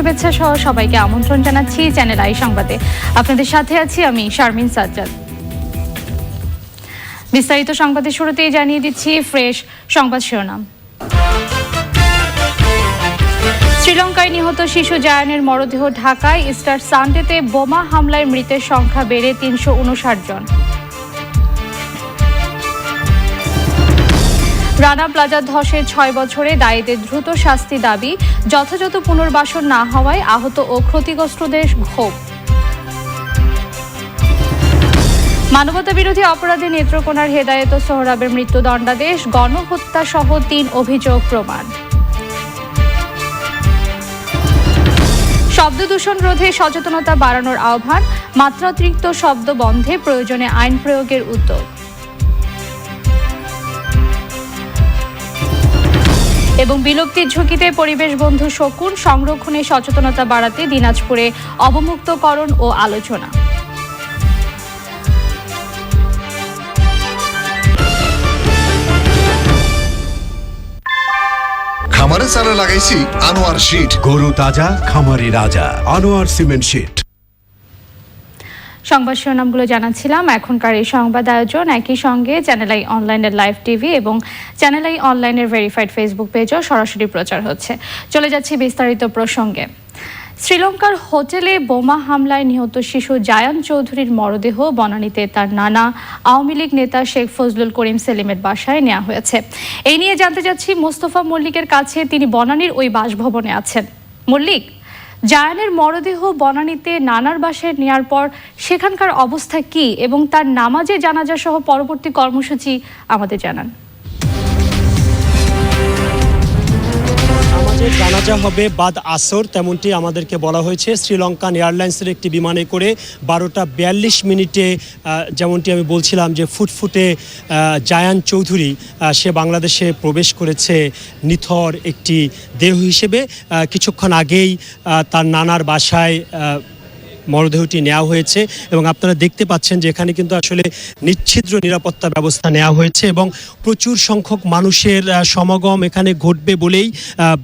শুভেচ্ছা সহ সবাইকে আমন্ত্রণ জানাচ্ছি চ্যানেল আই সংবাদে। আপনাদের সাথে আছি আমি শারমিন সাজ্জাদ। বিস্তারিত সংবাদের শুরুতেই জানিয়ে দিচ্ছি ফ্রেশ সংবাদ শিরোনাম। শ্রীলঙ্কায় নিহত শিশু জায়ানের মরদেহ ঢাকায় ইস্টার সানডেতে বোমা হামলায় মৃতের সংখ্যা বেড়ে তিনশো উনষাট জন। রানা প্লাজা ধসের ছয় বছরে দায়ীদের দ্রুত শাস্তি দাবি, যথাযথ পুনর্বাসন না হওয়ায় আহত ও ক্ষতিগ্রস্তদের ক্ষোভ। মানবতা বিরোধী অপরাধে নেত্রকোনার হেদায়েত সোহরাবের মৃত্যুদণ্ডাদেশ, গণহত্যা সহ তিন অভিযোগ প্রমাণ। শব্দ দূষণ রোধে সচেতনতা বাড়ানোর আহ্বান, মাত্রাতিরিক্ত শব্দ বন্ধে প্রয়োজনে আইন প্রয়োগের উদ্যোগ। এবং বিলুপ্তির ঝুঁকিতে পরিবেশ বন্ধু শকুন সংরক্ষণে সচেতনতা বাড়াতে দিনাজপুরে অবমুক্তকরণ ও আলোচনা। খামারে চারা লাগাইছি আনোয়ার শীট গরু তাজা খামারি রাজা আনোয়ার সিমেন্ট শীট সংবাদ শিরোনামগুলো জানাচ্ছিলাম। এখনকার এই সংবাদ আয়োজন একই সঙ্গে চ্যানেল আই অনলাইনের লাইভ টিভি এবং চ্যানেল আই অনলাইনের ভেরিফাইড ফেসবুক পেজও সরাসরি প্রচার হচ্ছে। চলে যাচ্ছি বিস্তারিত প্রসঙ্গে। শ্রীলঙ্কার হোটেলে বোমা হামলায় নিহত শিশু জায়ান চৌধুরীর মরদেহ বনানীতে তার নানা আওয়ামী লীগ নেতা শেখ ফজলুল করিম সেলিমের বাসায় নেওয়া হয়েছে। এই নিয়ে জানতে চাচ্ছি, মোস্তফা মল্লিকের কাছে তিনি বনানীর ওই বাসভবনে আছেন। মল্লিক? জায়ানের মরদেহ বনানীতে নানার বাসায় নেয়ার পর সেখানকার অবস্থা কি এবং তার নামাজে জানাজা সহ পরবর্তী কর্মসূচি আমাদের জানান। আমাদের জানাজা হবে বাদ আসর, তেমনটি আমাদেরকে বলা হয়েছে। শ্রীলঙ্কান এয়ারলাইন্সের একটি বিমানে করে বারোটা বিয়াল্লিশ মিনিটে যেমনটি আমি বলছিলাম যে ফুটফুটে জায়ান চৌধুরী সে বাংলাদেশে প্রবেশ করেছে নিথর একটি দেহ হিসেবে। কিছুক্ষণ আগেই তার নানার বাসায় মরদেহটি নেওয়া হয়েছে এবং আপনারা দেখতে পাচ্ছেন যে এখানে কিন্তু আসলে নিচ্ছিদ্র নিরাপত্তা ব্যবস্থা নেওয়া হয়েছে এবং প্রচুর সংখ্যক মানুষের সমাগম এখানে ঘটবে বলেই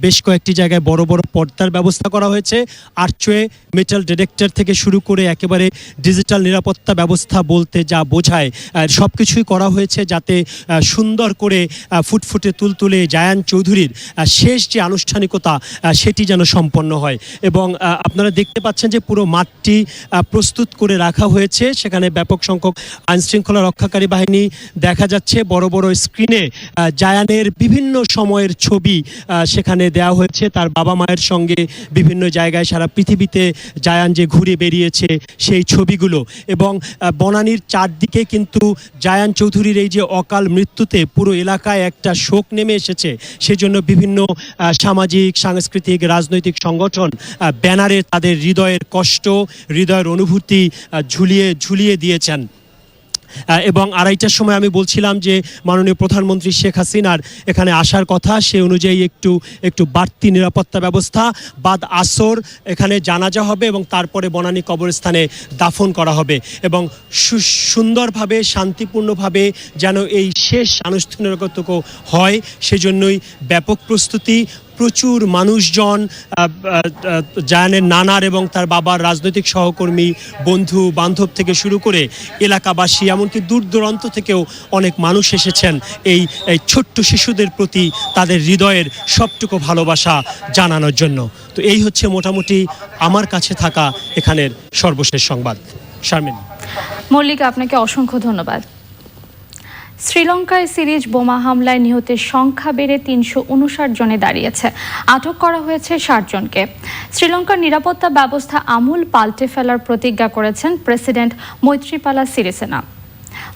বেশ কয়েকটি জায়গায় বড় বড় পর্দার ব্যবস্থা করা হয়েছে। আর্চওয়ে মেটাল ডিটেক্টর থেকে শুরু করে একেবারে ডিজিটাল নিরাপত্তা ব্যবস্থা বলতে যা বোঝায় সব কিছুই করা হয়েছে যাতে সুন্দর করে ফুটফুটে তুলতুলে জায়ান চৌধুরীর শেষ যে আনুষ্ঠানিকতা সেটি যেন সম্পন্ন হয়। এবং আপনারা দেখতে পাচ্ছেন যে পুরো মাঠটি আহ, প্রস্তুত করে রাখা হয়েছে। সেখানে ব্যাপক সংখ্যক আইনশৃঙ্খলা রক্ষাকারী বাহিনী দেখা যাচ্ছে। বড় বড় স্ক্রিনে জায়ানের বিভিন্ন সময়ের ছবি সেখানে দেওয়া হয়েছে। তার বাবা মায়ের সঙ্গে বিভিন্ন জায়গায় সারা পৃথিবীতে জায়ান যে ঘুরে বেরিয়েছে সেই ছবিগুলো। এবং বনানীর চারদিকে কিন্তু জায়ান চৌধুরীর এই যে অকাল মৃত্যুতে পুরো এলাকায় একটা শোক নেমে এসেছে। সেজন্য বিভিন্ন সামাজিক সাংস্কৃতিক রাজনৈতিক সংগঠন ব্যানারে তাদের হৃদয়ের কষ্ট হৃদয়ের অনুভূতি ঝুলিয়ে ঝুলিয়ে দিয়েছেন। এবং আড়াইটার সময় আমি বলছিলাম যে মাননীয় প্রধানমন্ত্রী শেখ হাসিনার এখানে আসার কথা, সে অনুযায়ী একটু একটু বাড়তি নিরাপত্তা ব্যবস্থা, বাদ আসর এখানে জানাজা হবে এবং তারপরে বনানী কবরস্থানে দাফন করা হবে এবং সুন্দরভাবে, শান্তিপূর্ণভাবে যেন এই শেষ আনুষ্ঠানিকতা হয়, সেজন্যই ব্যাপক প্রস্তুতি প্রচুর মানুষজন জায়ানের নানার এবং তার বাবার রাজনৈতিক সহকর্মী, বন্ধু, বান্ধব থেকে শুরু করে এলাকাবাসী, এমনকি দূর দূরান্ত থেকেও অনেক মানুষ এসেছেন এই ছোট্ট শিশুদের প্রতি তাদের হৃদয়ের সবটুকু ভালোবাসা জানানোর জন্য। তো এই হচ্ছে মোটামুটি আমার কাছে থাকা এখানের সর্বশেষ সংবাদ। শারমিন। মল্লিক, আপনাকে অসংখ্য ধন্যবাদ। শ্রীলঙ্কায় সিরিজ বোমা হামলায় নিহতের সংখ্যা বেড়ে তিনশো উনষাট জনে দাঁড়িয়েছে। আটক করা হয়েছে ষাট জনকে। শ্রীলঙ্কার নিরাপত্তা ব্যবস্থা আমূল পাল্টে ফেলার প্রতিজ্ঞা করেছেন প্রেসিডেন্ট মৈত্রীপালা সিরিসেনা।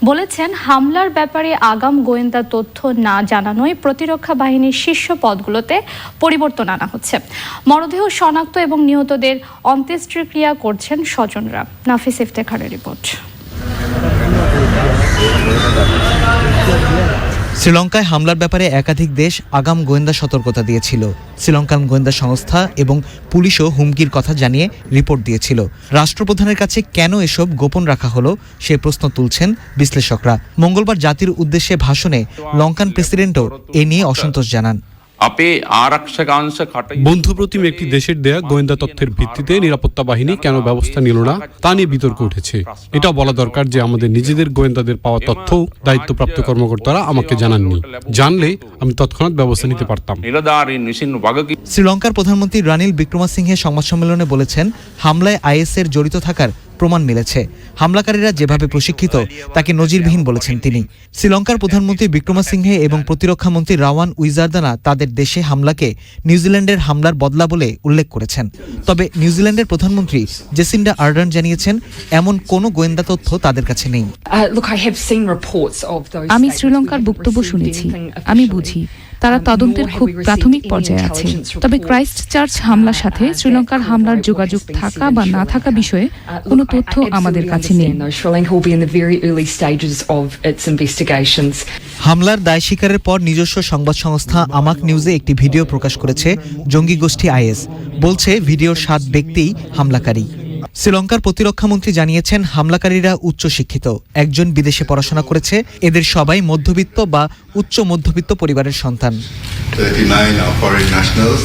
বলেছেন, হামলার ব্যাপারে আগাম গোয়েন্দা তথ্য না জানানোয় প্রতিরক্ষা বাহিনীর শীর্ষ পদগুলোতে পরিবর্তন আনা হচ্ছে। মরদেহ শনাক্ত এবং নিহতদের অন্ত্যেষ্টিক্রিয়া করছেন স্বজনরা। নাফিস ইফতেখারের রিপোর্ট। শ্রীলঙ্কায় হামলার ব্যাপারে একাধিক দেশ আগাম গোয়েন্দা সতর্কতা দিয়েছিল। শ্রীলঙ্কান গোয়েন্দা সংস্থা এবং পুলিশও হুমকির কথা জানিয়ে রিপোর্ট দিয়েছিল। রাষ্ট্রপ্রধানের কাছে কেন এসব গোপন রাখা হলো, সে প্রশ্ন তুলছেন বিশ্লেষকরা। মঙ্গলবার জাতির উদ্দেশ্যে ভাষণে লঙ্কান প্রেসিডেন্টও এ নিয়ে অসন্তোষ জানান। বন্ধু প্রতিম একটি দেশের দেয়া গোয়েন্দা তথ্যের ভিত্তিতে নিরাপত্তা বাহিনী কেন ব্যবস্থা নিল না তা নিয়ে বিতর্ক উঠেছে। এটা বলা দরকার যে আমাদের নিজেদের গোয়েন্দাদের পাওয়া তথ্য দায়িত্বপ্রাপ্ত কর্মকর্তারা আমাকে জানাননি। জানলে আমি তৎক্ষণাৎ ব্যবস্থা নিতে পারতাম। শ্রীলঙ্কার প্রধানমন্ত্রী রানিল বিক্রমাসিংহে সংবাদ সম্মেলনে বলেছেন হামলায় আইএস এর জড়িত থাকার প্রমাণ মিলেছে। হামলাকারীরা যেভাবে প্রশিক্ষিত তাকে নজিরবিহীন বলেছেন তিনি। শ্রীলঙ্কার প্রধানমন্ত্রী বিক্রমাসিংহে এবং প্রতিরক্ষা মন্ত্রী রাওয়ান উইজারদানা তাদের দেশে হামলাকে নিউজিল্যান্ডের হামলার বদলা বলে উল্লেখ করেছেন। তবে নিউজিল্যান্ডের প্রধানমন্ত্রী জেসিন্ডা আর্ডার্ন জানিয়েছেন এমন কোনো গোয়েন্দা তথ্য তাদের কাছে নেই। আমি শ্রীলঙ্কার বক্তব্য শুনেছি। আমি বুঝি। তারা তদন্তের খুব প্রাথমিক পর্যায়ে আছে। তবে ক্রাইস্ট চার্চ হামলার সাথে শ্রীলঙ্কার হামলার যোগাযোগ থাকা বা না থাকা বিষয়ে কোনো তথ্য আমাদের কাছে নেই। হামলার দায় স্বীকারের পর নিজস্ব সংবাদ সংস্থা আমাক নিউজে একটি ভিডিও প্রকাশ করেছে জঙ্গি গোষ্ঠী আইএস। বলছে ভিডিওর সাত ব্যক্তিই হামলাকারী। শ্রীলঙ্কার প্রতিরক্ষামন্ত্রী জানিয়েছেন হামলাকারীরা উচ্চ শিক্ষিত একজন বিদেশে পড়াশোনা করেছে এদের সবাই মধ্যবিত্ত বা উচ্চ মধ্যবিত্ত পরিবারের সন্তান। 39 are foreign nationals.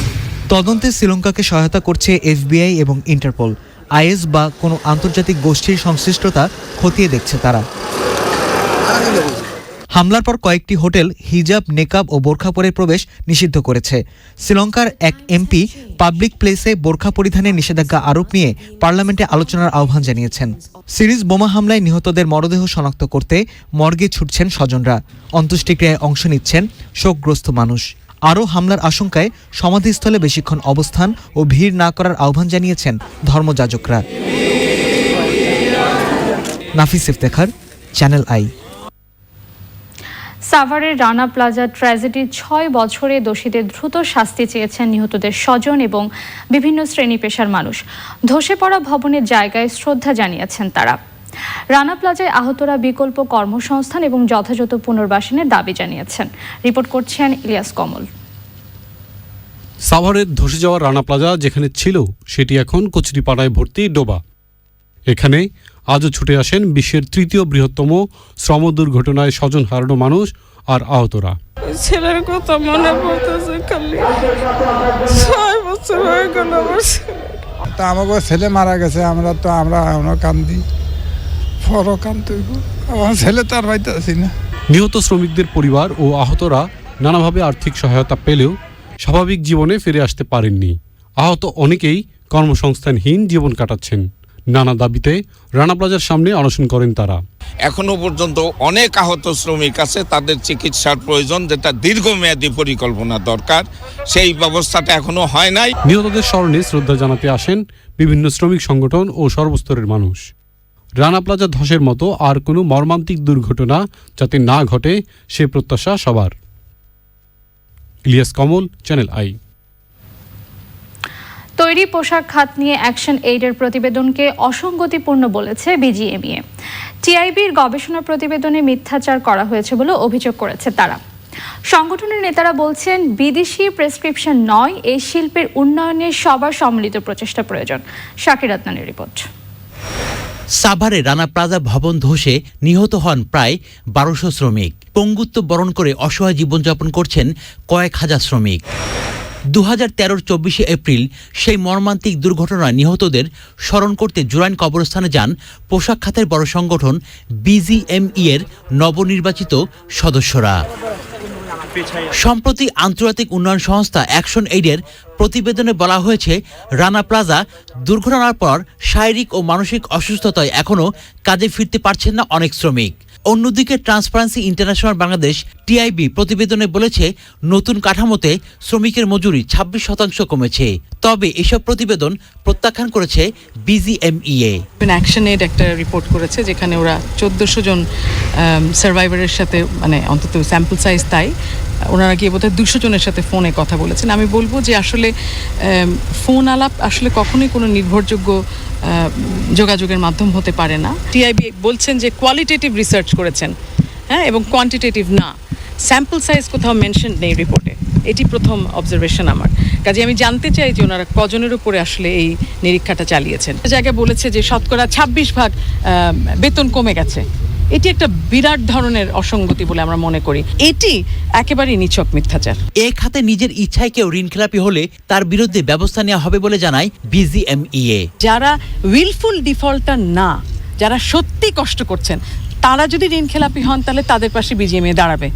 তদন্তে শ্রীলঙ্কাকে সহায়তা করছে এফবিআই এবং ইন্টারপোল। আইএস বা কোনো আন্তর্জাতিক গোষ্ঠীর সংশ্লিষ্টতা খতিয়ে দেখছে তারা। হামলার পর কয়েকটি হোটেল হিজাব, নেকাব ও বোরখা পরে প্রবেশ নিষিদ্ধ করেছে। শ্রীলঙ্কার এক এমপি পাবলিক প্লেসে বোরখা পরিধানের নিষেধাজ্ঞা আরোপ নিয়ে পার্লামেন্টে আলোচনার আহ্বান জানিয়েছেন। সিরিজ বোমা হামলায় নিহতদের মরদেহ শনাক্ত করতে মর্গে ছুটছেন স্বজনরা। অন্ত্যেষ্টিক্রিয়ায় অংশ নিচ্ছেন শোকগ্রস্ত মানুষ। আরও হামলার আশঙ্কায় সমাধিস্থলে বেশিক্ষণ অবস্থান ও ভিড় না করার আহ্বান জানিয়েছেন ধর্মযাজকরা। Nafis Iftekhar, channel I. সাভারের রানা প্লাজা ট্র্যাজেডির ছয় বছরে দোষীদের দ্রুত শাস্তি চেয়েছেন নিহতদের স্বজন এবং বিভিন্ন শ্রেণি পেশার মানুষ। ধসে পড়া ভবনের জায়গায় শ্রদ্ধা জানিয়েছেন তারা। রানা প্লাজায় আহতরা বিকল্প কর্মসংস্থান এবং যথাযথ পুনর্বাসনের দাবি জানিয়েছেন। রিপোর্ট করছেন ইলিয়াস কমল। সাভারের ধসে যাওয়া রানা প্লাজা যেখানে ছিল, সেটি এখন কচুরিপাড়ায় ভর্তি ডোবা। এখানে আজও ছুটে আসেন বিশ্বের তৃতীয় বৃহত্তম শ্রম দুর্ঘটনায় স্বজন হারানো মানুষ আর আহতরা। ছেলের কথা মনে পড়তেছে খালি। ছয় বছর হয়ে গেল আমার তা আমাকে ছেলে মারা গেছে আমরা তো আমরা এখনও কান্দি। ফরও কান্দইব। আমার ছেলে তার বাড়িতে আছি না। নিহত শ্রমিকদের পরিবার ও আহতরা নানাভাবে আর্থিক সহায়তা পেলেও স্বাভাবিক জীবনে ফিরে আসতে পারেননি। আহত অনেকেই কর্মসংস্থানহীন জীবন কাটাচ্ছেন। নানা দাবিতে রানা প্লাজার সামনে অনশন করেন তারা। এখনও পর্যন্ত অনেক আহত শ্রমিক আছে তাদের চিকিৎসার প্রয়োজন যেটা দীর্ঘমেয়াদী পরিকল্পনা দরকার। সেই ব্যবস্থাটা এখনও হয় নাই। নিহতদের স্মরণে শ্রদ্ধা জানাতে আসেন বিভিন্ন শ্রমিক সংগঠন ও সর্বস্তরের মানুষ। রানা প্লাজা ধসের মতো আর কোনো মর্মান্তিক দুর্ঘটনা যাতে না ঘটে সে প্রত্যাশা সবার। Ilias Kamal channel I. তৈরি পোশাক খাত নিয়ে অ্যাকশন এইডের প্রতিবেদনকে অসঙ্গতিপূর্ণ বলেছে বিজিএমইএ। টিআইবির গবেষণা প্রতিবেদনে মিথ্যাচার করা হয়েছে বলে অভিযোগ করেছে তারা। সংগঠনের নেতারা বলছেন, বিদেশি প্রেসক্রিপশন নয়, এই শিল্পের উন্নয়নে সবার সম্মিলিত প্রচেষ্টা প্রয়োজন। শাকির আদনানের রিপোর্ট। সাভারে রানা প্লাজা ভবন ধসে নিহত হন প্রায় বারোশো শ্রমিক। পঙ্গুত্ব বরণ করে অসহায় জীবনযাপন করছেন কয়েক হাজার শ্রমিক। দু হাজার তেরোর চব্বিশে এপ্রিল সেই মর্মান্তিক দুর্ঘটনায় নিহতদের স্মরণ করতে জুরাইন কবরস্থানে যান পোশাক খাতের বড় সংগঠন বিজিএমই এর নবনির্বাচিত সদস্যরা। সম্প্রতি আন্তর্জাতিক উন্নয়ন সংস্থা অ্যাকশন এইডের প্রতিবেদনে বলা হয়েছে, রানা প্লাজা দুর্ঘটনার পর শারীরিক ও মানসিক অসুস্থতায় এখনও কাজে ফিরতে পারছেন না অনেক শ্রমিক। অন্যদিকে ট্রান্সপারেন্সি ইন্টারন্যাশনাল বাংলাদেশ টিআইবি প্রতিবেদনে বলেছে, নতুন কাঠামোতে শ্রমিকের মজুরি ছাব্বিশ শতাংশ কমেছে। তবে এসব প্রতিবেদন প্রত্যাখ্যান করেছে বিজিএমইএ অ্যাকশন এড একটা রিপোর্ট করেছে, যেখানে ওরা চোদ্দোশো জন সার্ভাইভারের সাথে মানে অন্তত স্যাম্পল সাইজ তাই ওনারা গিয়ে বোধহয় দুশো জনের সাথে ফোনে কথা বলেছেন। আমি বলব যে আসলে ফোন আলাপ আসলে কখনোই কোনো নির্ভরযোগ্য যোগাযোগের মাধ্যম হতে পারে না। টিআইবি বলছেন যে কোয়ালিটেটিভ রিসার্চ করেছেন হ্যাঁ এবং কোয়ান্টিটেটিভ না। স্যাম্পল সাইজ কোথাও মেনশন নেই রিপোর্টে এটি প্রথম অবজারভেশন আমার। কাজে আমি জানতে চাই যে ওনারা কজনের উপরে আসলে এই নিরীক্ষাটা চালিয়েছেন। জায়গায় বলেছে যে শতকরা ছাব্বিশ ভাগ বেতন কমে গেছে। এটি একটা বিরাট ধরনের অসঙ্গতি বলে আমরা মনে করি। এটি একেবারে নিছক মিথ্যাচার। এ খাতে নিজের ইচ্ছায় কেউ ঋণ খেলাপি হলে তার বিরুদ্ধে ব্যবস্থা নেওয়া হবে বলে জানায় বিজিএমইএ। যারা উইলফুল ডিফল্টার না যারা সত্যি কষ্ট করছেন তারা যদি ঋণ খেলাপি হন তাহলে তাদের পাশে বিজিএমএ দাঁড়াবে।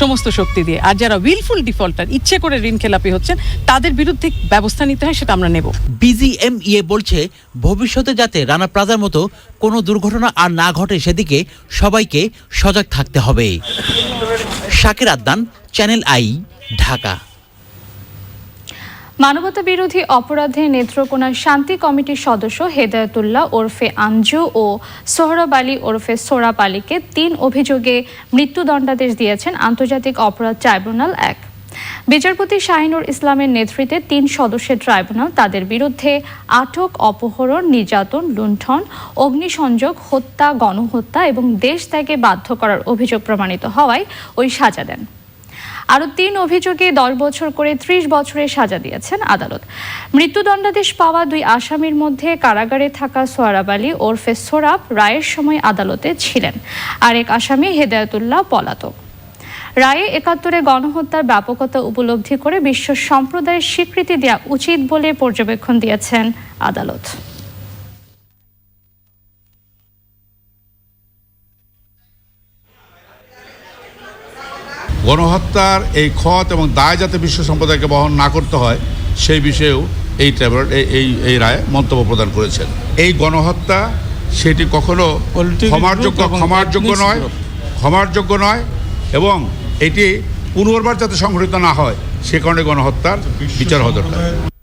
সমস্ত শক্তি দিয়ে। আর যারা উইলফুল ডিফল্টার ইচ্ছে করে ঋণ খেলাপি হচ্ছেন, তাদের বিরুদ্ধে ব্যবস্থা নিতে হয়, সেটা আমরা নেব। বিজিএমইএ বলছে, ভবিষ্যতে যাতে রানা প্লাজার মতো কোনো দুর্ঘটনা আর না ঘটে সেদিকে সবাইকে সজাগ থাকতে হবে। শাকের আদান চ্যানেল আই, ঢাকা। মানবতা বিরোধী অপরাধে নেত্রকোনা শান্তি কমিটির সদস্য হেদায়তুল্লাহ ওরফে আঞ্জু ও সোহরব আলী ওরফে সোরাব আলীকে তিন অভিযোগে মৃত্যুদণ্ডাদেশ দিয়েছেন আন্তর্জাতিক অপরাধ ট্রাইব্যুনাল এক। বিচারপতি শাহিনুর ইসলামের নেতৃত্বে তিন সদস্যের ট্রাইব্যুনাল তাদের বিরুদ্ধে আটক, অপহরণ, নির্যাতন, লুণ্ঠন, অগ্নিসংযোগ, হত্যা, গণহত্যা এবং দেশ ত্যাগে বাধ্য করার অভিযোগ প্রমাণিত হওয়ায় ওই সাজা দেন। আরও তিন অভিযোগে দশ বছর করে ত্রিশ বছরের সাজা দিয়েছেন আদালত। মৃত্যুদণ্ডাদেশ পাওয়া দুই আসামির মধ্যে কারাগারে থাকা সোয়ারাব আলী ওরফে সোরাব রায়ের সময় আদালতে ছিলেন। আরেক আসামি হেদায়তুল্লাহ পলাতক। রায়ে একাত্তরে গণহত্যার ব্যাপকতা উপলব্ধি করে বিশ্ব সম্প্রদায়ের স্বীকৃতি দেওয়া উচিত বলে পর্যবেক্ষণ দিয়েছেন আদালত। গণহত্যার এই ক্ষত এবং দায় যাতে বিশ্ব সম্প্রদায়কে বহন না করতে হয় সেই বিষয়েও এই ট্রাইব্যুনাল এই- এই এই রায়ে মন্তব্য প্রদান করেছেন। এই গণহত্যা সেটি কখনো ক্ষমারযোগ্য ক্ষমারযোগ্য নয় ক্ষমারযোগ্য নয় এবং এটি পুনর্বার যাতে সংঘটিত না হয় সে কারণে গণহত্যার বিচার হওয়া দরকার।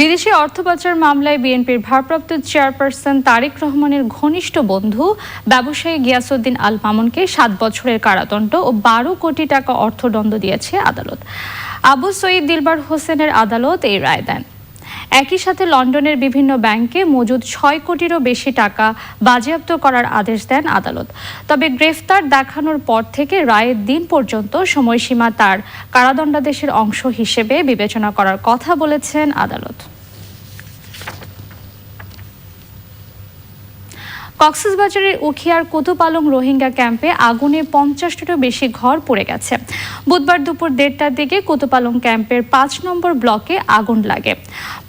বিদেশি অর্থ পাচার মামলায় বিএনপির ভারপ্রাপ্ত চেয়ারপারসন তারেক রহমানের ঘনিষ্ঠ বন্ধু ব্যবসায়ী গিয়াসুদ্দিন আল মামুনকে সাত বছরের কারাদণ্ড ও বারো কোটি টাকা অর্থদণ্ড দিয়েছে আদালত। আবু সৈয়দ দিলবার হোসেনের আদালত এই রায় দেন। একই সাথে লন্ডনের বিভিন্ন ব্যাংকে মজুদ ছয় কোটিরও বেশি টাকা বাজেয়াপ্ত করার আদেশ দেন আদালত। তবে গ্রেফতার দেখানোর পর থেকে রায়ের দিন পর্যন্ত সময়সীমা তার কারাদণ্ডাদেশের অংশ হিসেবে বিবেচনা করার কথা বলেছেন আদালত। কক্সবাজারের উখিয়ার কুতুপালং রোহিঙ্গা ক্যাম্পে আগুনে পঞ্চাশটিরও বেশি ঘর পড়ে গেছে। বুধবার দুপুর দেড়টার দিকে কুতুপালং ক্যাম্পের পাঁচ নম্বর ব্লকে আগুন লাগে।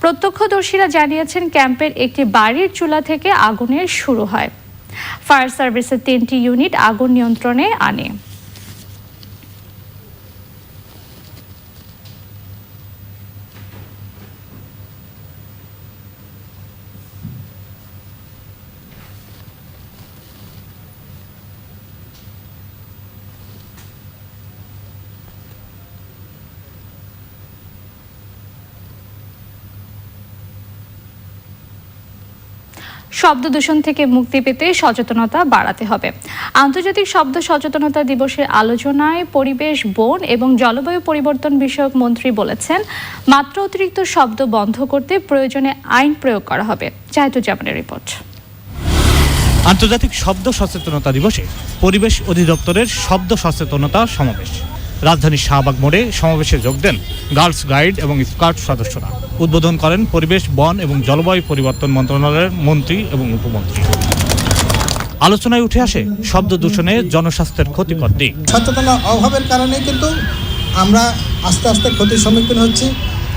প্রত্যক্ষদর্শীরা জানিয়েছেন, ক্যাম্পের একটি বাড়ির চুলা থেকে আগুনের শুরু হয়। ফায়ার সার্ভিসের তিনটি ইউনিট আগুন নিয়ন্ত্রণে আনে। শব্দ দূষণ থেকে মুক্তি পেতে সচেতনতা বাড়াতে হবে। আন্তর্জাতিক শব্দ সচেতনতা দিবসের আলোচনায় পরিবেশ, বন এবং জলবায়ু পরিবর্তন বিষয়ক মন্ত্রী বলেছেন, মাত্র অতিরিক্ত শব্দ বন্ধ করতে প্রয়োজনে আইন প্রয়োগ করা হবে। জাহিদুজ্জামানের রিপোর্ট। আন্তর্জাতিক শব্দ সচেতনতা দিবসে পরিবেশ অধিদপ্তরের শব্দ সচেতনতা সমাবেশ। রাজধানীর শাহবাগ মোড়ে সমাবেশে যোগ দেন গার্লস গাইড এবং স্কাউট সদস্যরা। উদ্বোধন করেন পরিবেশ, বন এবং জলবায়ু পরিবর্তন মন্ত্রণালয়ের মন্ত্রী এবং উপমন্ত্রী। আলোচনায় উঠে আসে শব্দ দূষণে জনস্বাস্থ্যের ক্ষতিকর দিক। সচেতনতা অভাবের কারণে কিন্তু আমরা আস্তে আস্তে ক্ষতির সম্মুখীন হচ্ছি।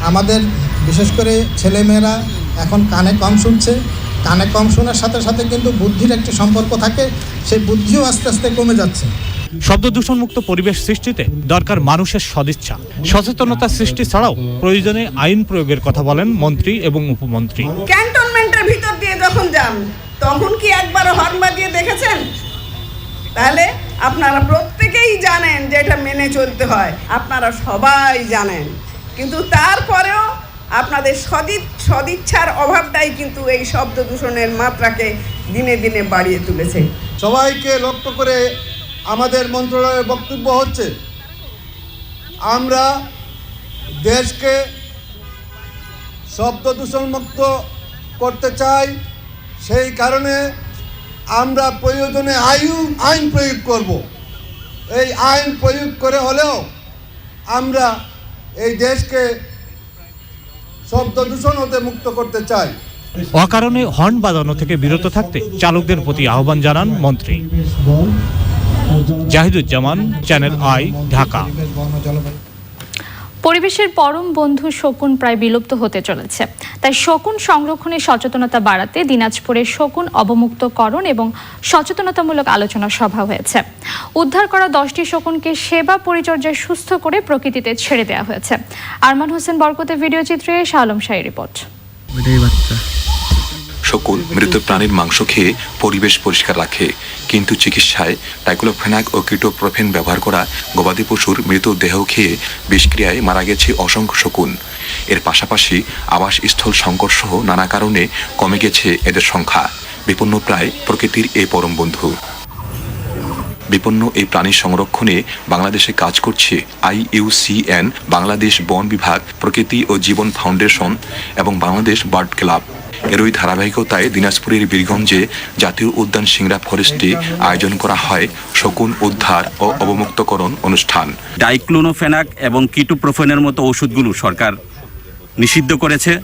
আমাদের বিশেষ করে ছেলেমেয়েরা এখন কানে কম শুনছে। কানে কম শোনার সাথে সাথে কিন্তু বুদ্ধির একটি সম্পর্ক থাকে। সেই বুদ্ধিও আস্তে আস্তে কমে যাচ্ছে। শব্দ দূষণমুক্ত পরিবেশ সৃষ্টিতে দরকার মানুষের সদিচ্ছা। সচেতনতা সৃষ্টি ছাড়াও প্রয়োজনে আইন প্রয়োগের কথা বলেন মন্ত্রী এবং উপমন্ত্রী। ক্যান্টনমেন্টের ভিতর দিয়ে যখন যান তখন কি একবারও হর্ন বাজিয়ে দেখেছেন? তাহলে আপনারা প্রত্যেকেই জানেন যে এটা মেনে চলতে হয়। আপনারা সবাই জানেন। কিন্তু তারপরেও আপনাদের সদি সদিচ্ছার অভাবটাই কিন্তু এই শব্দ দূষণের মাত্রাকে দিনে দিনে বাড়িয়ে তুলেছে। সবাইকে লক্ষ্য করে আমাদের মন্ত্রণালয়ের বক্তব্য হচ্ছে, আমরা দেশকে শব্দ দূষণমুক্ত করতে চাই, সেই কারণে আমরা প্রয়োজনে আইন আইন প্রয়োগ করব। এই আইন প্রয়োগ করে হলেও আমরা এই দেশকে শব্দ দূষণ হতে মুক্ত করতে চাই। অকারণে হর্ন বাজানো থেকে বিরত থাকতে চালকদের প্রতি আহ্বান জানান মন্ত্রী। জাহিদুজ্জামান চ্যানেল আই ঢাকা পরিবেশের পরম বন্ধু শকুন প্রায় বিলুপ্ত হতে চলেছে। তাই শকুন সংরক্ষণে সচেতনতা বাড়াতে দিনাজপুরে শকুন অবমুক্তকরণ এবং সচেতনতামূলক আলোচনা সভা হয়েছে। উদ্ধার করা দশটি শকুনকে সেবা পরিচর্যায় সুস্থ করে প্রকৃতিতে ছেড়ে দেওয়া হয়েছে। আরমান হোসেন বরকতের ভিডিও চিত্রে শালম শাহী রিপোর্ট। শকুন মৃত প্রাণীর মাংস খেয়ে পরিবেশ পরিষ্কার রাখে। কিন্তু চিকিৎসায় টাইক্লোফেনাক ও কিটোপ্রোফেন ব্যবহার করা গবাদি পশুর মৃত দেহ খেয়ে বিষক্রিয়ায় মারা গেছে অসংখ্য শকুন। এর পাশাপাশি আবাসস্থল সংকট সহ নানা কারণে কমে গেছে এদের সংখ্যা। বিপন্ন প্রায় প্রকৃতির এই পরম বন্ধু। বিপন্ন এই প্রাণী সংরক্ষণে বাংলাদেশে কাজ করছে আইইউসিএন, বাংলাদেশ বন বিভাগ, প্রকৃতি ও জীবন ফাউন্ডেশন এবং বাংলাদেশ বার্ড ক্লাব। এরই ধারাবাহিকতায় দিনাজপুরের বীরগঞ্জে জাতীয় উদ্যান সিংড়া ফরেস্টে আয়োজন করা হয় শকুন উদ্ধার ও অবমুক্তকরণ অনুষ্ঠান। ডাইক্লোনোফেনাক এবং কিটোপ্রোফেনের মতো ওষুধগুলো সরকার নিষিদ্ধ করেছে।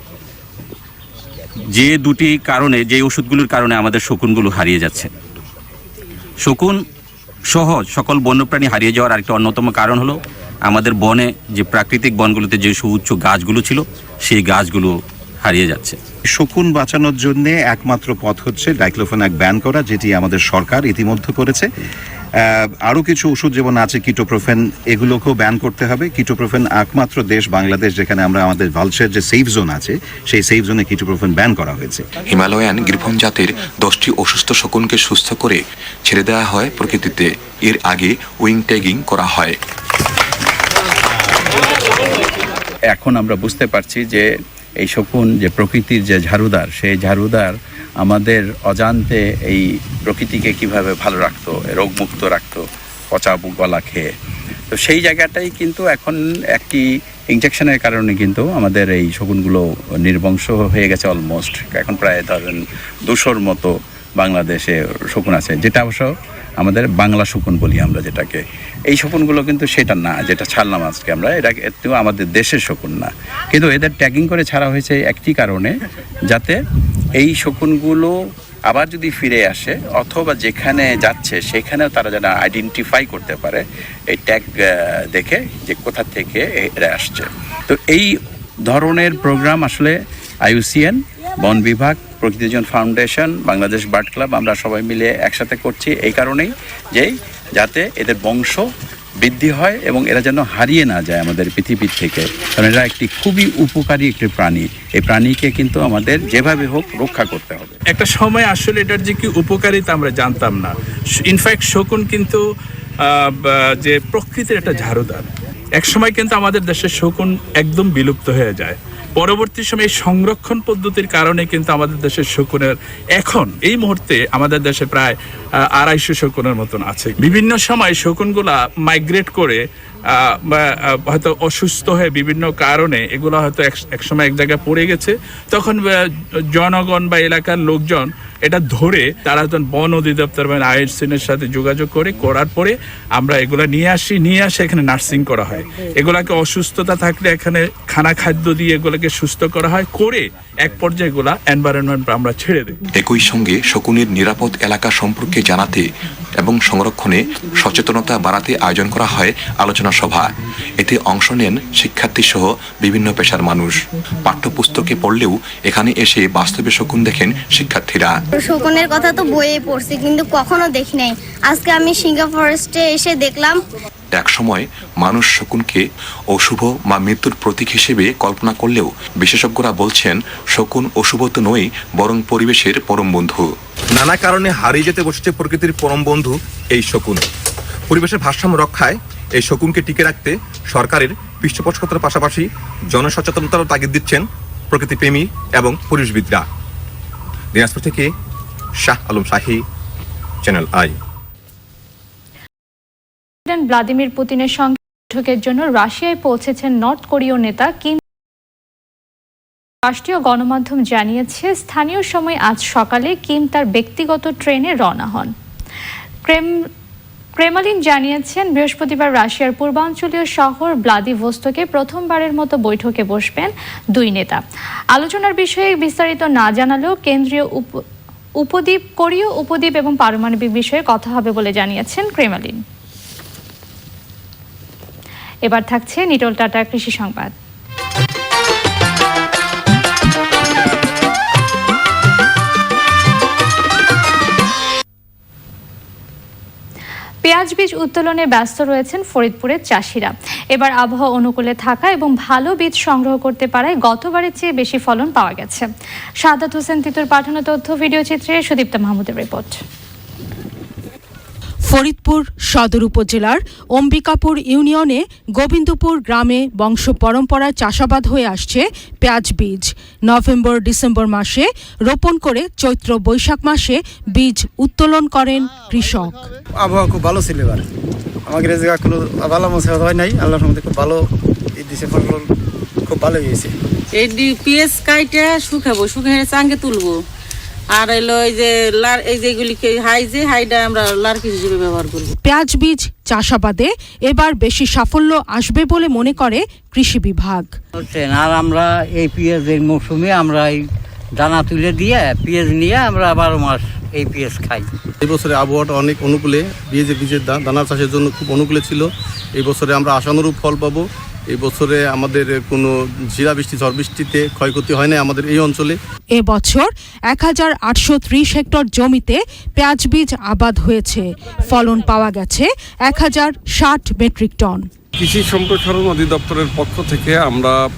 যে দুটি কারণে, যে ওষুধগুলোর কারণে আমাদের শকুনগুলো হারিয়ে যাচ্ছে। শকুন সহ সকল বন্যপ্রাণী হারিয়ে যাওয়ার আরেকটা অন্যতম কারণ হলো, আমাদের বনে যে প্রাকৃতিক বনগুলোতে যে সুউচ্চ গাছগুলো ছিল, সেই গাছগুলো হারিয়ে যাচ্ছে। শকুন বাঁচানোর জন্য একমাত্র পথ হচ্ছে ডাইক্লোফেনাক ব্যান করা যেটি আমাদের সরকার ইতিমধ্যে করেছে। আরও কিছু ওষুধ যেমন আছে কিটোপ্রোফেন এগুলোকেও ব্যান করতে হবে। কিটোপ্রোফেন একমাত্র দেশ বাংলাদেশ যেখানে আমরা আমাদের ভালসের যে সেফ জোন আছে সেই সেফ জোনে কিটোপ্রোফেন ব্যান করা হয়েছে। হিমালয়ান গ্রিফন জাতের দশটি অসুস্থ শকুনকে সুস্থ করে ছেড়ে দেওয়া হয়। প্রকৃতিতে এর আগে উইং ট্যাগিং করা হয়। এখন আমরা বুঝতে পারছি যে এই শকুন যে প্রকৃতির যে ঝাড়ুদার, সেই ঝাড়ুদার আমাদের অজান্তে এই প্রকৃতিকে কীভাবে ভালো রাখতো, রোগমুক্ত রাখতো, পচা গলা খেয়ে। তো সেই জায়গাটাই কিন্তু এখন একটি ইনজেকশনের কারণে কিন্তু আমাদের এই শকুনগুলো নির্বংশ হয়ে গেছে অলমোস্ট এখন প্রায় ধরেন দুশোর মতো বাংলাদেশে শকুন আছে। যেটা অবশ্য আমাদের বাংলা শকুন বলি আমরা যেটাকে। এই শকুনগুলো কিন্তু সেটা না, যেটা ছাড়লাম আজকে আমরা। এটা এতেও আমাদের দেশের শকুন না। কিন্তু এদের ট্যাগিং করে ছাড়া হয়েছে একটি কারণে, যাতে এই শকুনগুলো আবার যদি ফিরে আসে, অথবা যেখানে যাচ্ছে, সেখানেও তারা যেন আইডেন্টিফাই করতে পারে এই ট্যাগ দেখে যে কোথা থেকে এরা আসছে। তো এই ধরনের প্রোগ্রাম আসলে আইউসিএন বন বিভাগ, Prokritijon foundation, Bangladesh bird club, আমরা সবাই মিলে একসাথে করছি। এই কারণেই যে যাতে এদের বংশ বৃদ্ধি হয় এবং এরা যেন হারিয়ে না যায় আমাদের পৃথিবীর থেকে। কারণ এরা একটি খুবই উপকারী একটি প্রাণী। এই প্রাণীকে কিন্তু আমাদের যেভাবে হোক রক্ষা করতে হবে। একটা সময় আসলে এটার যে কি উপকারিতা আমরা জানতাম না। ইনফ্যাক্ট শকুন কিন্তু যে প্রকৃতির একটা ঝাড়ুদার। এক সময় কিন্তু আমাদের দেশের শকুন একদম বিলুপ্ত হয়ে যায়। পরবর্তী সময়ে সংরক্ষণ পদ্ধতির কারণে কিন্তু আমাদের দেশের শকুনের এখন, এই মুহূর্তে আমাদের দেশে প্রায় আড়াইশো শকুনের মতন আছে। বিভিন্ন সময় শকুনগুলা মাইগ্রেট করে হয়তো অসুস্থ হয়ে বিভিন্ন কারণে এগুলো হয়তো এক সময় এক জায়গায় পড়ে গেছে। তখন জনগণ বা এলাকার লোকজন এটা ধরে তারা তখন বন অধিদপ্তর বা আইএসএনের সাথে যোগাযোগ করে, করার পরে আমরা এগুলা নিয়ে আসি, নিয়ে আসে এখানে নার্সিং করা হয়। এগুলাকে অসুস্থতা থাকলে এখানে খানা খাদ্য দিয়ে এগুলোকে সুস্থ করা হয়, করে এক পর্যায়ে এগুলা এনভায়রনমেন্ট আমরা ছেড়ে দিই। একই সঙ্গে শকুনের নিরাপদ এলাকা সম্পর্কে জানাতে এবং সংরক্ষণে সচেতনতা বাড়াতে আয়োজন করা হয় আলোচনা সভা। এতে অংশ নেন শিক্ষার্থী সহ বিভিন্ন পেশার মানুষ। পাঠ্যপুস্তকে পড়লেও এখানে এসে বাস্তবে শকুন দেখেন শিক্ষার্থীরা। শকুনের কথা তো বইয়ে পড়ছি কিন্তু কখনো দেখি নাই। আজকে আমি সিঙ্গা ফরেস্টে এসে দেখলাম। এক সময় মানুষ শকুনকে অশুভ বা মৃত্যুর প্রতীক হিসেবে কল্পনা করলেও বিশেষজ্ঞরা বলছেন শকুন অশুভ তো নয় বরং পরিবেশের পরম বন্ধু। নানা কারণে হারিয়ে যেতে বসেছে প্রকৃতির পরম বন্ধু এই শকুন। পরিবেশের ভারসাম্য রক্ষায় এই শকুনকে টিকে রাখতে সরকারের পৃষ্ঠপোষকতার পাশাপাশি জনসচেতনতারও তাগিদ দিচ্ছেন প্রকৃতিপ্রেমী এবং পরিবেশবিদরা দিনাজপুর থেকে Shah Alam Shahi channel I president Vladimir পুতিনের সঙ্গে বৈঠকের জন্য রাশিয়ায় পৌঁছেছেন নর্থ কোরীয় নেতা কিম রাষ্ট্রীয় গণমাধ্যম জানিয়েছে, স্থানীয় সময় আজ সকালে কিম তার ব্যক্তিগত ট্রেনে রওনা হন। ক্রেম, ক্রেমলিন জানিয়েছেন, বৃহস্পতিবার রাশিয়ার পূর্বাঞ্চলীয় শহর ভ্লাদিভোস্তকে প্রথমবারের মতো বৈঠকে বসবেন দুই নেতা। আলোচনার বিষয়ে বিস্তারিত না জানালেও কেন্দ্রীয় উপ- উপদ্বীপ, কোরীয় উপদ্বীপ এবং পারমাণবিক বিষয়ে কথা হবে বলে জানিয়েছেন ক্রেমালিন। এবার থাকছে নিটল টাটা কৃষি সংবাদ। পেঁয়াজ বীজ উত্তোলনে ব্যস্ত রয়েছেন ফরিদপুরের চাষিরা। এবার আবহাওয়া অনুকূলে থাকা এবং ভালো বীজ সংগ্রহ করতে পারায় গতবারের চেয়ে বেশি ফলন পাওয়া গেছে। সাদাত হোসেন তিতুর পাঠানো তথ্য, ভিডিও চিত্রে সুদীপ্তা মাহমুদের রিপোর্ট। ফরিদপুর সদর উপজেলার অম্বিকাপুর ইউনিয়নে গোবিন্দপুর গ্রামে বংশ পরম্পরায় চাষাবাদ হয়ে আসছে পেঁয়াজ বীজ। নভেম্বর ডিসেম্বর মাসে রোপণ করে চৈত্র বৈশাখ মাসে বীজ উত্তোলন করেন কৃষক। আবহাওয়া খুব ভালো ছিল এবার। আমাদের এই জায়গা কোনো ভালো মশা হয় নাই। আল্লাহর রহমতে খুব ভালো ঈদ দিছে ফসল খুব ভালো হয়েছে। এই পিএস কাইটা শুকাবো শুকিয়ে চাঙ্গে তুলবো। আর এলো এই যে লার এই যেগুলি হাই যে হাইটা আমরা লার্কি হিসেবে ব্যবহার করব পেঁয়াজ বীজ চাষাবাদে এবার বেশি সাফল্য আসবে বলে মনে করে কৃষি বিভাগ। আর আমরা এই পেঁয়াজের মৌসুমে আমরা এই দানা তুলে দিয়ে পেঁয়াজ নিয়ে আমরা বারো মাস এই পেঁয়াজ খাই। এই বছরে আবহাওয়াটা অনেক অনুকূলে বীজের বীজের দা- দানা চাষের জন্য খুব অনুকূলে ছিল। এই বছরে আমরা আশানুরূপ ফল পাবো। এই বছরে আমাদের কোনো জিরা বৃষ্টি ঝড় বৃষ্টিতে ক্ষয়ক্ষতি হয় না আমাদের এই অঞ্চলে। এ বছর এক হাজার আটশো ত্রিশ হেক্টর জমিতে পেঁয়াজ বীজ আবাদ হয়েছে। ফলন পাওয়া গেছে এক হাজার ষাট মেট্রিক টন। কৃষি সম্প্রসারণ অধিদপ্তরের পক্ষ থেকে আমরা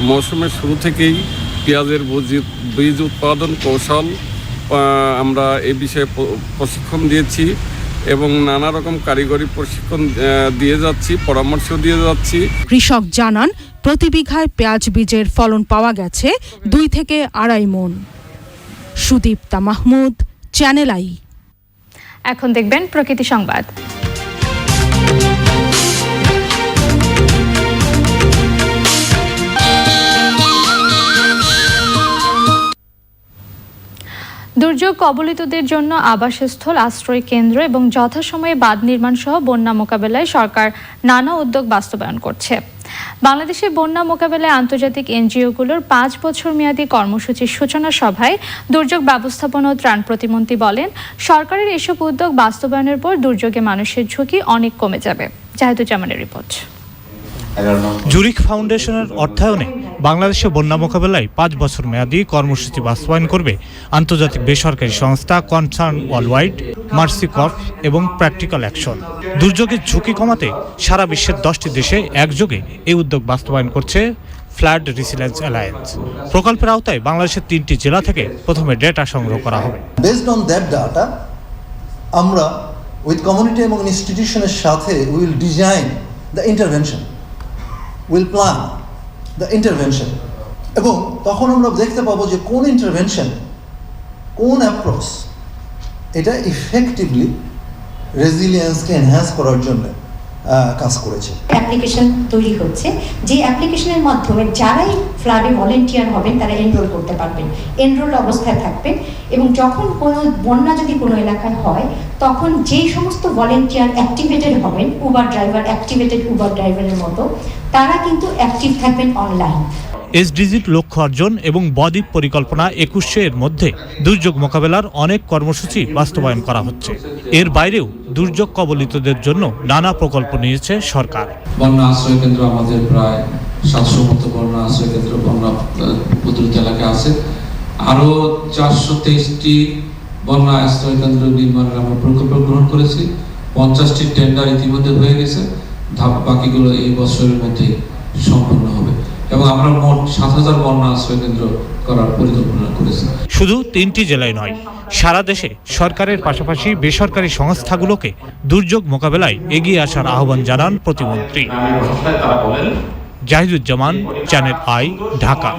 মৌসুমের শুরু থেকেই পেঁয়াজের বীজ- বীজ উৎপাদন কৌশল আমরা এ বিষয়ে প্রশিক্ষণ দিয়েছি। এবং নানা রকম কারিগরি প্রশিক্ষণ দিয়ে যাচ্ছি পরামর্শ দিয়ে যাচ্ছি। কৃষক জানান প্রতি বিঘায় পেঁয়াজ বীজের ফলন পাওয়া গেছে দুই থেকে আড়াই মন। Sudipta Mahmud channel I. এখন দেখবেন প্রকৃতি সংবাদ। দুর্যোগ কবলিতদের জন্য আবাসস্থল, আশ্রয় কেন্দ্র এবং যথাসময়ে বাঁধ নির্মাণ সহ বন্যা মোকাবেলায় সরকার নানা উদ্যোগ বাস্তবায়ন করছে। বাংলাদেশে বন্যা মোকাবেলায় আন্তর্জাতিক এনজিওগুলোর পাঁচ বছর মেয়াদী কর্মসূচির সূচনা সভায় দুর্যোগ ব্যবস্থাপনা ও ত্রাণ প্রতিমন্ত্রী বলেন, সরকারের এসব উদ্যোগ বাস্তবায়নের পর দুর্যোগে মানুষের ঝুঁকি অনেক কমে যাবে। জাহিদুজ্জামানের রিপোর্ট। জুরিক ফাউন্ডেশনের অর্থায়নে বাংলাদেশে বন্যা মোকাবেলায় পাঁচ বছর মেয়াদী কর্মসূচি বাস্তবায়ন করবে আন্তর্জাতিক বেসরকারি সংস্থা কনসার্ন ওয়ার্ল্ডওয়াইড মার্সি কর্প এবং প্র্যাকটিক্যাল অ্যাকশন। দুর্যোগের ঝুঁকি কমাতে সারা বিশ্বের দশটি দেশে একযোগে এই উদ্যোগ বাস্তবায়ন করছে ফ্লাড রিসিলেন্স অ্যালায়েন্স। প্রকল্পের আওতায় বাংলাদেশের তিনটি জেলা থেকে প্রথমে ডেটা সংগ্রহ করা হবে। বেসড অন দ্যাট ডাটা আমরা উইথ কমিউনিটি এবং ইনস্টিটিউশনের সাথে will design the intervention will plan the intervention এবং তখন আমরা দেখতে পাবো যে কোন ইন্টারভেনশন কোন অ্যাপ্রোচ এটা ইফেক্টিভলি রেজিলিয়েন্সকে এনহ্যান্স করার জন্য কাজ করেছে। অ্যাপ্লিকেশন তৈরি হচ্ছে। যে অ্যাপ্লিকেশনের মাধ্যমে যারাই ফ্লাডে ভলেন্টিয়ার হবেন, তারা এনরোল করতে পারবেন। এনরোল অবস্থায় থাকবেন এবং যখন কোনো বন্যা যদি কোনো এলাকায় হয়, তখন যেই সমস্ত ভলেন্টিয়ার অ্যাক্টিভেটেড হবেন উবার ড্রাইভার অ্যাক্টিভেটেড উবার ড্রাইভারের মতো তারা কিন্তু অ্যাক্টিভ থাকবেন অনলাইন এসডিজির লক্ষ্য অর্জন এবং বদ্বীপ পরিকল্পনা একুশে এর মধ্যে দুর্যোগ মোকাবেলার অনেক কর্মসূচি বাস্তবায়ন করা হচ্ছে। এর বাইরেও দুর্যোগ কবলিতদের জন্য নানা প্রকল্প নিয়েছে সরকার। বন্যা আশ্রয় কেন্দ্র আমাদের প্রায় সাতশো মতো বন্যা আশ্রয় কেন্দ্র বন্যা উপদ্রুত এলাকায় আছে। আরও চারশো তেইশটি বন্যা আশ্রয় কেন্দ্র নির্মাণের আমরা প্রকল্প গ্রহণ করেছি। পঞ্চাশটি টেন্ডার ইতিমধ্যে হয়ে গেছে। ধাপ বাকিগুলো এই বছরের মধ্যে সম্পন্ন হবে। এবং আমরা মোট সাত হাজার বন্যা আশ্রয় কেন্দ্র করার পরিকল্পনা করেছি। শুধু তিনটি জেলায় নয় সারা দেশে সরকারের পাশাপাশি বেসরকারি সংস্থাগুলোকে দুর্যোগ মোকাবেলায় এগিয়ে আসার আহ্বান জানান প্রতিমন্ত্রী। Zahiduzzaman Channel I Dhaka.